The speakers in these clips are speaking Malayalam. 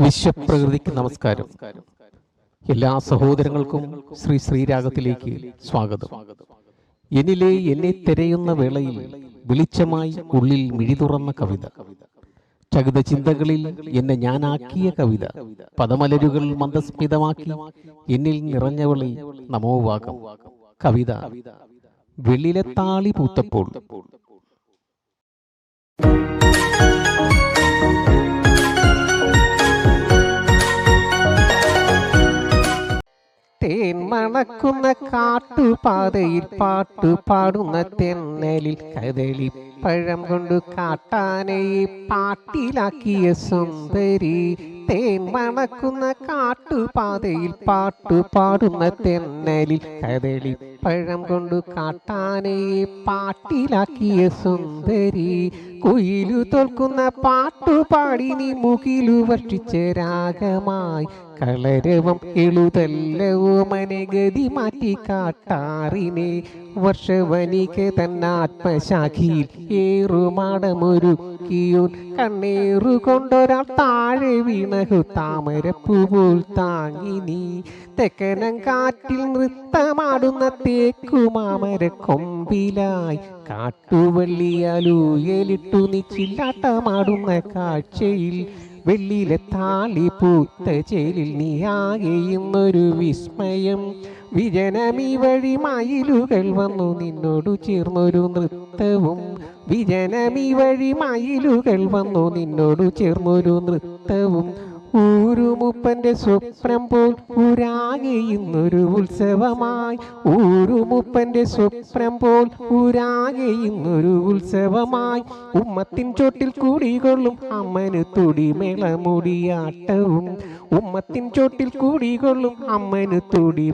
വിശ്വപ്രകൃതിക്ക് നമസ്കാരം. എല്ലാ സഹോദരങ്ങൾക്കും ശ്രീ ശ്രീരാഗത്തിലേക്ക് സ്വാഗതം. എന്നിലെ എന്നെ തിരയുന്ന വേളയിൽ വെളിച്ചമായി ഉള്ളിൽ മിഴി തുറന്ന കവിത. ചകിത ചിന്തകളിൽ എന്നെ ഞാനാക്കിയ കവിത. പദമലരുകൾ മന്ദസ്മിതമാക്കി എന്നിൽ നിറഞ്ഞവളി നമോവാകം കവിത. വെള്ളിലെ താളി പൂത്തപ്പോൾ. തേൻ മണക്കുന്ന കാട്ടുപാതയിൽ പാട്ടു പാടുന്ന തെന്നലിൽ കദളി പഴം കൊണ്ടു കാട്ടാനയെ പാട്ടിലാക്കിയ സുന്ദരി. തേൻ മണക്കുന്ന കാട്ടുപാതയിൽ പാട്ടു പാടുന്ന തെന്നലിൽ കദളി പഴം കൊണ്ട് കാട്ടാനെ പാട്ടിലാക്കിയ സുന്ദരി. കുയിലു തോൽക്കുന്ന പാട്ടുപാടി നീ മുകിലു വർഷിച്ച രാഗമായി കളരവും എളുതല്ലവുമനെ അനഗതി മാറ്റി കാട്ടാറിനെ. വർഷവനിക തന്നാത്മശാഖിയിൽ ഏറുമാടമൊരുക്കിയോൻ കണ്ണേറു കൊണ്ടൊരാൾ താഴെ വീണഹു താമരപ്പൂ പോൽ താങ്ങി നീ. തെക്കനം കാറ്റിൽ നൃത്തമാടുന്ന തേക്കുമാമര കൊമ്പിലായി കാട്ടുവള്ളിയാലൂയലിട്ടു നീ ചില്ലാട്ടമാടുന്ന കാഴ്ചയിൽ വെള്ളിയിലെ താളി പൂത്ത ചേലിൽ നീ ആകെയുന്നൊരു വിസ്മയം. വിജനമി വഴി മയിലുകൾ വന്നു നിന്നോടു ചേർന്നൊരു നൃത്തവും വിജനമീ വഴി മയിലുകൾ വന്നു. നിന്നോടു ചേർന്നൊരു നൃത്തവും ഊരുമുപ്പന്റെ സ്വപ്നം പോൽ ഊരാകെ ഇന്നൊരു ഉത്സവമായി. ഊരുമുപ്പന്റെ സ്വപ്നം പോൽ ഊരാകെ ഇന്നൊരു ഉത്സവമായി. ഉമ്മത്തിൻ ചോട്ടിൽ കൂടികൊള്ളും അമ്മന് തുടി മേളമുടിയാട്ടവും ഉമ്മത്തിൻ ചോട്ടിൽ കൂടികൊള്ളും അമ്മന് തുടി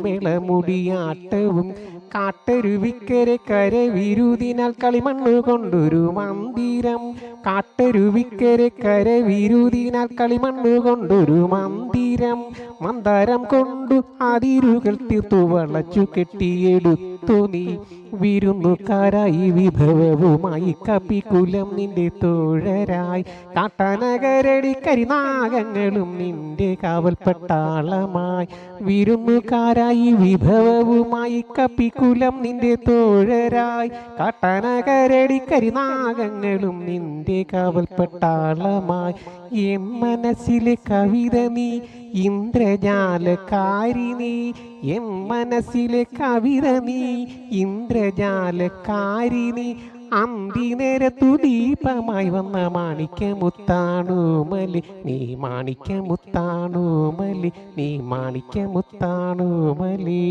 മേളമുടിയാട്ടവും കര വിരുതിനാൽ കളിമണ്ണു കൊണ്ടൊരു മന്ദിരം. കാട്ടരുവിക്കരെ കരവിരുതിനാൽ കളിമണ്ണു കൊണ്ടൊരു മന്ദിരം. മന്ദാരം കൊണ്ടു അതിരുകൾ തീർത്തു വളച്ചു കെട്ടിയെടുത്തു നീ. വിരുന്നുകാരായി വിഭവവുമായി കപ്പിക്കുലം നിന്റെ തോഴരായി. കാട്ടാനകരടി കരിനാഗങ്ങളും നിന്റെ കാവൽപ്പെട്ടാളമായി വിരുന്നുകാരായി വിഭവവുമായി കപ്പിക്കുലം നിന്റെ തോഴരായി. കാട്ടാനകരടി കരിനാഗങ്ങളും നിന്റെ കാവൽപ്പെട്ടാളമായി എൻ മനസ്സിലെ കവിത നീ ഇന്ദ്രജാലക്കാരിണി എൻ മനസ്സിലെ കവിത നീ ഇന്ദ്രജാലക്കാരിണി അന്തിനേരത്തു ദീപമായി വന്ന മാണിക്യമുത്താണുമലി നീ മാണിക്യമുത്താണുമലി നീ മാണിക്യമുത്താണുമലി